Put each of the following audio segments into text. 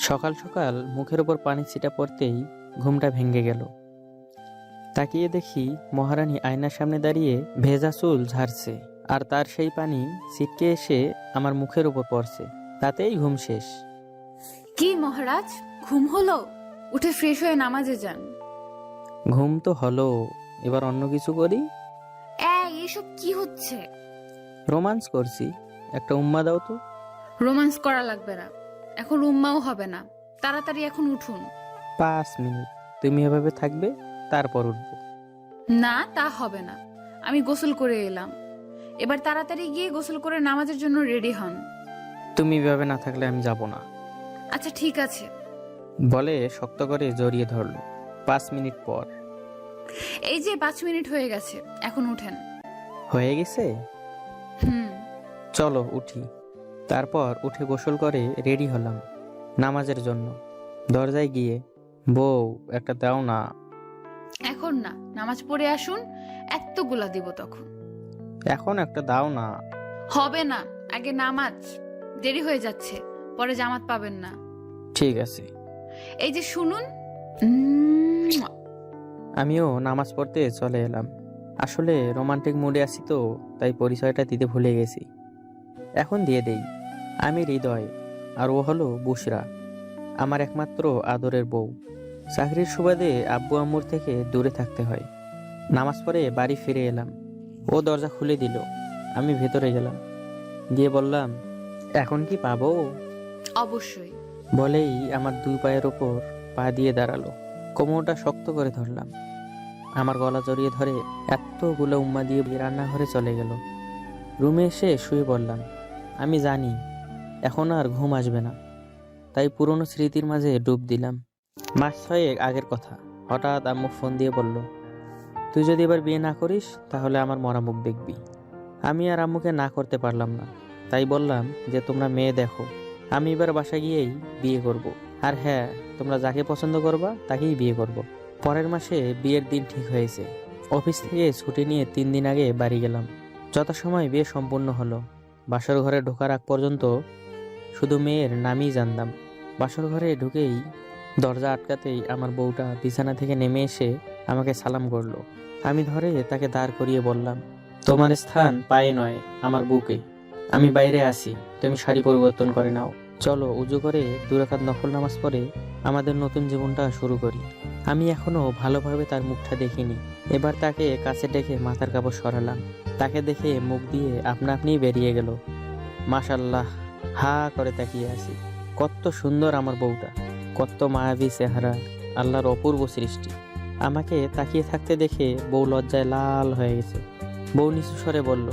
সকাল সকাল মুখের ওপর পানি ছিটা পড়তেই ঘুমটা ভেঙে গেল। তাকিয়ে দেখি মহারানী আয়নার সামনে দাঁড়িয়ে ভেজা চুল ঝাড়ছে আর তার সেই পানি ছিটকে এসে আমার মুখের ওপর পড়ছে। তাতেই ঘুম শেষ। কি মহারাজ? ঘুম হলো? উঠে ফ্রেশ হয়ে নামাজে যান। ঘুম তো হলো এবার অন্য কিছু করি? এই এসব কি হচ্ছে? রোমান্স করছি। একটা উম্মা দাও তো। রোমান্স করা লাগবে না। এখন উম্মাও হবে না। তাড়াতাড়ি এখন উঠুন। পাঁচ মিনিট। তুমি এভাবে থাকবে তারপর উঠবো। না তা হবে না। আমি গোসল করে এলাম। এবার তাড়াতাড়ি গিয়ে গোসল করে নামাজের জন্য রেডি হন। তুমি এভাবে না থাকলে আমি যাব না। আচ্ছা ঠিক আছে। বলে শক্ত করে জড়িয়ে ধরলো। পাঁচ মিনিট পর। এই যে পাঁচ মিনিট হয়ে গেছে। এখন উঠেন। হয়ে গেছে? হুম। চলো উঠি। তারপর উঠে গোসল করে রেডি হলাম নামাজের জন্য। দরজায় গিয়ে বউ একটা দাও না। এখন না নামাজ পড়ে আসুন এতগুলা দিব তখন। এখন একটা দাও না। হবে না আগে নামাজ দেরি হয়ে যাচ্ছে পরে জামাত পাবেন না। ঠিক আছে। এই যে শুনুন। উম, আমিও নামাজ পড়তে চলে এলাম। আসলে রোমান্টিক মুডে আছি তো তাই পরিচয়টা দিতে ভুলে গেছি। এখন দিয়ে দেই। আমি হৃদয় আর ও হলো বুসরা আমার একমাত্র আদরের বউ। চাকরির সুবাদে আব্বু আম্মুর থেকে দূরে থাকতে হয়। নামাজ পড়ে বাড়ি ফিরে এলাম। ও দরজা খুলে দিল। আমি ভেতরে গেলাম। গিয়ে বললাম এখন কি পাবো? অবশ্যই। বলেই আমার দুই পায়ের ওপর পা দিয়ে দাঁড়াল। কোমরটা শক্ত করে ধরলাম। আমার গলা জড়িয়ে ধরে এতগুলো উম্মা দিয়ে রান্নাঘরে চলে গেল। রুমে এসে শুয়ে পড়লাম। আমি জানি এখন আর ঘুম আসবে না। তাই পুরনো স্মৃতির মাঝে ডুব দিলাম। মাস ছয়েক আগের কথা। হঠাৎ আম্মু ফোন দিয়ে বলল, তুই যদি এবার বিয়ে না করিস, তাহলে আমার মরা মুখ দেখবি। আমি আর আম্মুকে না করতে পারলাম না। তাই বললাম যে, তোমরা মেয়ে দেখো। আমি এবার বাসা গিয়েই বিয়ে করব। আর হ্যাঁ তোমরা যাকে পছন্দ করবা, তাকেই বিয়ে করব। পরের মাসে বিয়ের দিন ঠিক হয়েছে। অফিস থেকে ছুটি নিয়ে তিন দিন আগে বাড়ি গেলাম। যথাসময় বিয়ে সম্পূর্ণ হলো। বাসার ঘরে ঢোকার আগ পর্যন্ত শুধু মেয়ের নামই জানতাম। বাসর ঘরে ঢুকেই দরজা আটকাতেই আমার বউটা বিছানা থেকে নেমে এসে আমাকে সালাম করল। আমি ধরে তাকে দাঁড় করিয়ে বললাম, তোমার স্থান পায়ে নয়, আমার বুকে। আমি বাইরে আসি তুমি শাড়ি পরিবর্তন করে নাও। চলো উজু করে দুরাকাত নফল নামাজ পড়ে আমাদের নতুন জীবনটা শুরু করি। আমি এখনও ভালোভাবে তার মুখটা দেখিনি। এবার তাকে কাছে ডেকে মাথার কাপড় সরালাম। তাকে দেখে মুখ দিয়ে আপনা আপনি বেরিয়ে গেল। মাশাল্লাহ হা করে তাকিয়ে আছি। কত সুন্দর আমার বউটা কত মায়াবী চেহারা আল্লাহর অপূর্ব সৃষ্টি। আমাকে তাকিয়ে থাকতে দেখে বউ লজ্জায় লাল হয়ে গেছে। বউ নিচু স্বরে বলল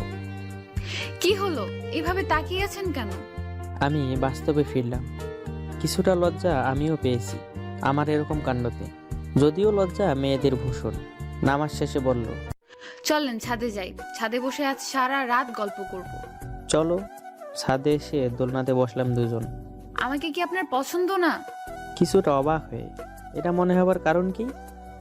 কি হলো? এভাবে তাকিয়ে আছেন কেন? আমি বাস্তবে ফিরলাম। কিছুটা লজ্জা আমিও পেয়েছি আমার এরকম কাণ্ডতে। যদিও লজ্জা মেয়েদের ভূষণ। নামাজ শেষে বলল চলেন ছাদে যাই। ছাদে বসে আজ সারা রাত গল্প করব। চলো ছাদে এসে দোলনাতে বসলাম দুজন। আমাকে কি আপনার পছন্দ না? কিছুটা অবাক হয়ে। এটা মনে হবার কারণ কি?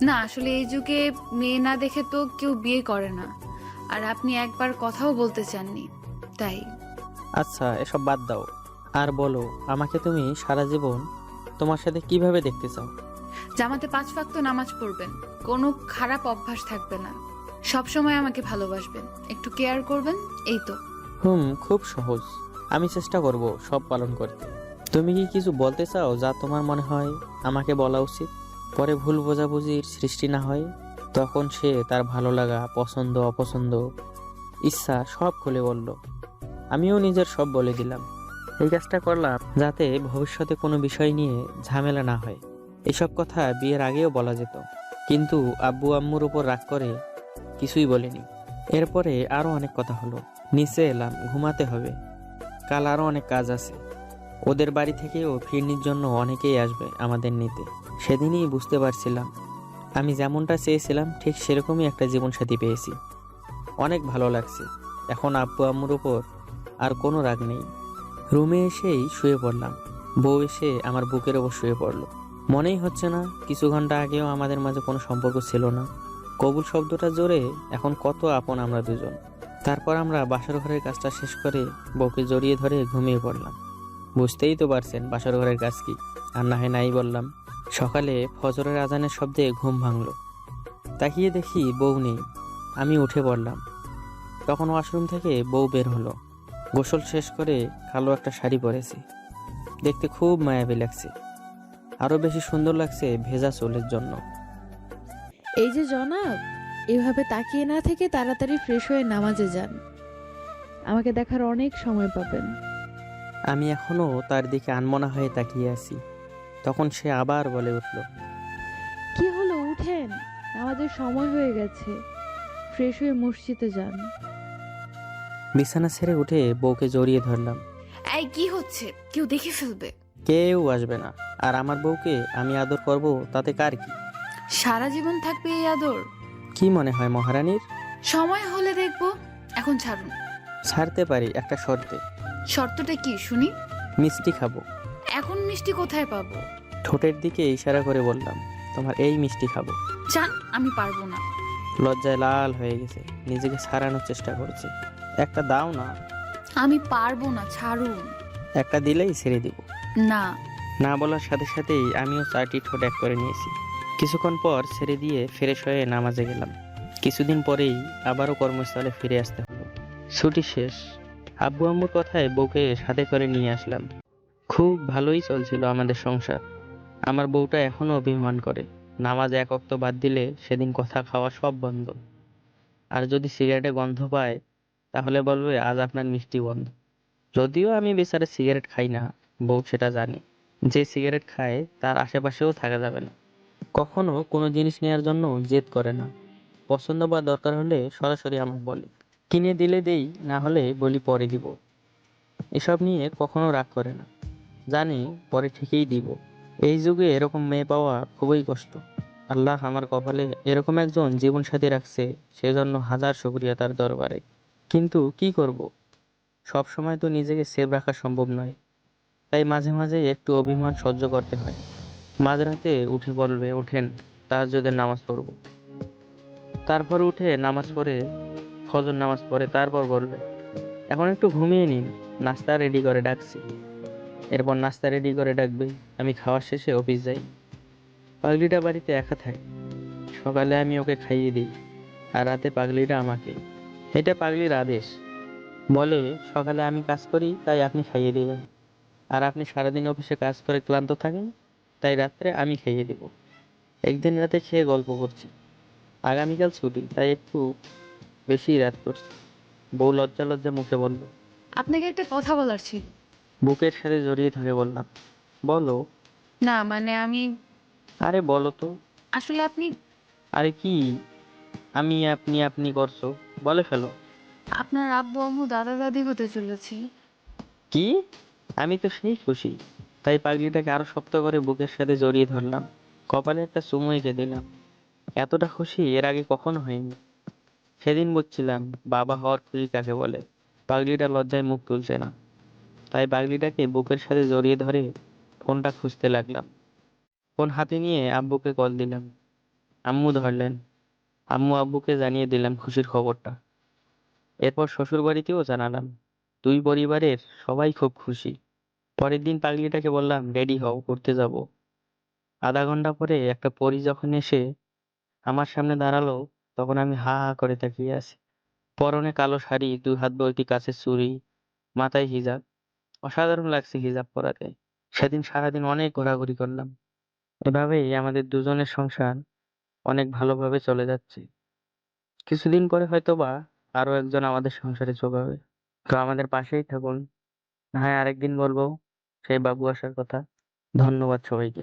না আসলে এই যুগে মেয়ে না দেখে তো কেউ বিয়ে করে না। আর আপনি একবার কথাও বলতে চাননি তাই। আচ্ছা এসব বাদ দাও। আর বলো আমাকে তুমি সারা জীবন তোমার সাথে কীভাবে দেখতে চাও? জামাতে পাঁচ ওয়াক্ত নামাজ পড়বেন। কোনো খারাপ অভ্যাস থাকবে না। সব সময় আমাকে ভালোবাসবেন। একটু কেয়ার করবেন এই তো। হুম খুব সহজ। আমি চেষ্টা করব সব পালন করতে। তুমি কি কিছু বলতে চাও যা তোমার মনে হয় আমাকে বলা উচিত? পরে ভুল বোঝাবুঝির সৃষ্টি না হয়, তখন সে তার ভালো লাগা, পছন্দ, অপছন্দ, ইচ্ছা সব খুলে বলল। আমিও নিজের সব বলে দিলাম। এই কাজটা করলাম যাতে ভবিষ্যতে কোনো বিষয় নিয়ে ঝামেলা না হয়। এসব কথা বিয়ের আগেও বলা যেত, কিন্তু আব্বু আম্মুর উপর রাগ করে কিছুই বলেনি। এরপরে আরও অনেক কথা হলো। নিচে এলাম, ঘুমাতে হবে। কাল আরও অনেক কাজ আছে। ওদের বাড়ি থেকেও ফিরনির জন্য অনেকেই আসবে আমাদের নিতে। সেদিনই বুঝতে পারছিলাম। আমি যেমনটা চেয়েছিলাম, ঠিক সেরকমই একটা জীবনসাথী পেয়েছি। অনেক ভালো লাগছে। এখন আব্বু আম্মুর উপর আর কোনো রাগ নেই। রুমে এসেই শুয়ে পড়লাম। বউ এসে আমার বুকের ওপর শুয়ে পড়ল। মনেই হচ্ছে না, কিছু ঘণ্টা আগেও আমাদের মাঝে কোনো সম্পর্ক ছিল না। কবুল শব্দটা জোরে, এখন কত আপন আমরা দুজন। তারপর আমরা বাসর ঘরের কাজটা শেষ করে বউকে জড়িয়ে ধরে ঘুমিয়ে পড়লাম। বুঝতেই তো পারছেন বাসর ঘরের কাজ কি। আর না হয় নাই বললাম। সকালে ফজরের আজানের শব্দে ঘুম ভাঙলো। তাকিয়ে দেখি বউ নেই। আমি উঠে পড়লাম। তখন ওয়াশরুম থেকে বউ বের হলো। গোসল শেষ করে কালো একটা শাড়ি পরেছে। দেখতে খুব মায়াবী লাগছে। আরও বেশি সুন্দর লাগছে ভেজা চুলের জন্য। এই যে জনাব এভাবে তাকিয়ে না থেকে তাড়াতাড়ি ফ্রেশ হয়ে নামাজে যান। আমাকে দেখার অনেক সময় পাবেন। আমি এখনও তার দিকে আনমনা হয়ে তাকিয়ে আছি। তখন সে আবার বলে উঠল কি হলো? উঠেন। আমাদের সময় হয়ে গেছে। ফ্রেশ হয়ে মসজিদে যান। বিছানা ছেড়ে উঠে বউকে জড়িয়ে ধরলাম। এই কি হচ্ছে? কেউ দেখে ফেলবে। কেউ আসবে না। আর আমার বউকে আমি আদর করব তাতে কার কি? সারা জীবন থাকবে এই আদর? কি মনে হয় মহারানীর? সময় হলে দেখব। এখন ছাড়ুন। ছাড়তে পারি একটা শর্তে। শর্তটা কি শুনি? মিষ্টি খাব। এখন মিষ্টি কোথায় পাবো? ঠোঁটের দিকে ইশারা করে বললাম তোমার এই মিষ্টি খাব। চান আমি পারব না। লজ্জায় লাল হয়ে গেছে নিজেকে ছাড়ানোর চেষ্টা করছে। একটা দাও না। আমি পারব না ছাড়ুন। একটা দিলেই ছেড়ে দিব। না। না বলার সাথে সাথেই আমিও চারটি ঠোঁট এক করে নিয়েছি। কিছুক্ষণ পর ছেড়ে দিয়ে ফ্রেশ হয়ে নামাজে গেলাম। কিছুদিন পরেই আবারও কর্মস্থলে ফিরে আসতে হলো। ছুটি শেষ। আব্বু আম্মুর কথায় বউকে সাথে করে নিয়ে আসলাম। খুব ভালোই চলছিল আমাদের সংসার। আমার বউটা এখনও অভিমান করে। নামাজ এক অক্ত বাদ দিলে সেদিন কথা খাওয়া সব বন্ধ। আর যদি সিগারেটে গন্ধ পায়, তাহলে বলবে আজ আপনার মিষ্টি বন্ধ যদিও আমি বেচারে সিগারেট খাই না, বউ সেটা জানি। যে সিগারেট খায়, তার আশেপাশেও থাকা যাবে না। কখনো কোনো জিনিস নেওয়ার জন্য জেদ করে না। পছন্দ বা দরকার হলে সরাসরি আমাকে বলে। কিনে দিলে দেই, না হলে বলি পরে দিব। এসব নিয়ে কখনো রাগ করে না। জানি পরে ঠিকই দিব। এই যুগে এরকম মেয়ে পাওয়া খুবই কষ্ট। আল্লাহ আমার কপালে এরকম একজন জীবনসাথী রাখছে, সেজন্য হাজার শুকরিয়া তার দরবারে। কিন্তু কি করব? সব সময় তো নিজেকে সেভ রাখা সম্ভব নয়। তাই মাঝে মাঝে একটু অভিমান সহ্য করতে হয়। মাঝরাতে উঠে বলবে, ওঠেন, তাহাজ্জুদের নামাজ পড়ব। তারপর উঠে নামাজ পড়ে, ফজর নামাজ পড়ে, তারপর বলবে, এখন একটু ঘুমিয়ে নিন, নাস্তা রেডি করে ডাকছি। এরপর নাস্তা রেডি করে ডাকবে, আমি খাওয়ার শেষে অফিস যাই। পাগলিটা বাড়িতে একা থাকে। সকালে আমি ওকে খাইয়ে দিই, আর রাতে পাগলিটা আমাকে। এটা পাগলির আদেশ। বলে, সকালে আমি কাজ করি, তাই আপনি খাইয়ে দেবেন। আর আপনি সারাদিন অফিসে কাজ করে ক্লান্ত থাকেন? তাই রাত্রে আমি খাইয়ে দেব। একদিন রাতে খেয়ে গল্প করছি। আগামীকাল ছুটি তাই একটু বেশি রাত করছি। বউ লজ্জা লজ্জা মুখে বলল আপনাকে একটা কথা বলার ছিল। বুকের সাথে জড়িয়ে ধরে বললাম বলো। না মানে আমি আরে বলো তো। আসলে আপনি আরে কি? আমি আপনি আপনি করছ বলে ফেলো। আপনার আব্বু আম্মু দাদা দাদি হতে চলেছি। কি? আমি তো সেই খুশি। তাই পাগড়িটাকে আরও শক্ত করে বুকের সাথে জড়িয়ে ধরলাম। কপালে একটা চুমু এঁকে দিলাম। এতটা খুশি এর আগে কখনো হয়নি। সেদিন বুঝছিলাম বাবা হওয়ার খুশি কাকে বলে। পাগড়িটা লজ্জায় মুখ তুলছে না। তাই পাগড়িটাকে বুকের সাথে জড়িয়ে ধরে ফোনটা খুঁজতে লাগলাম। ফোন হাতে নিয়ে আব্বুকে কল দিলাম। আম্মু ধরলেন। আম্মু আব্বুকে জানিয়ে দিলাম খুশির খবরটা। এরপর শ্বশুর বাড়িতেও জানালাম। দুই পরিবারের সবাই খুব খুশি। পরের দিন পাগলিটাকে বললাম রেডি হও ঘুরতে যাব। আধা ঘণ্টা পরে একটা পরী যখন এসে আমার সামনে দাঁড়াল, তখন আমি হা হা করে তাকিয়ে আছি। পরনে কালো শাড়ি দুই হাত ভর্তি কাছের চুড়ি, মাথায় হিজাব। অসাধারণ লাগছে হিজাব পরাতে। সেদিন সারাদিন অনেক ঘোরাঘুরি করলাম। এভাবেই আমাদের দুজনের সংসার অনেক ভালোভাবে চলে যাচ্ছে। কিছুদিন পরে হয়তো বা আরও একজন আমাদের সংসারে যোগাবে তো আমাদের পাশেই থাকুন। হ্যাঁ আরেকদিন বলব। সেই বাবু আসার কথা। ধন্যবাদ সবাইকে।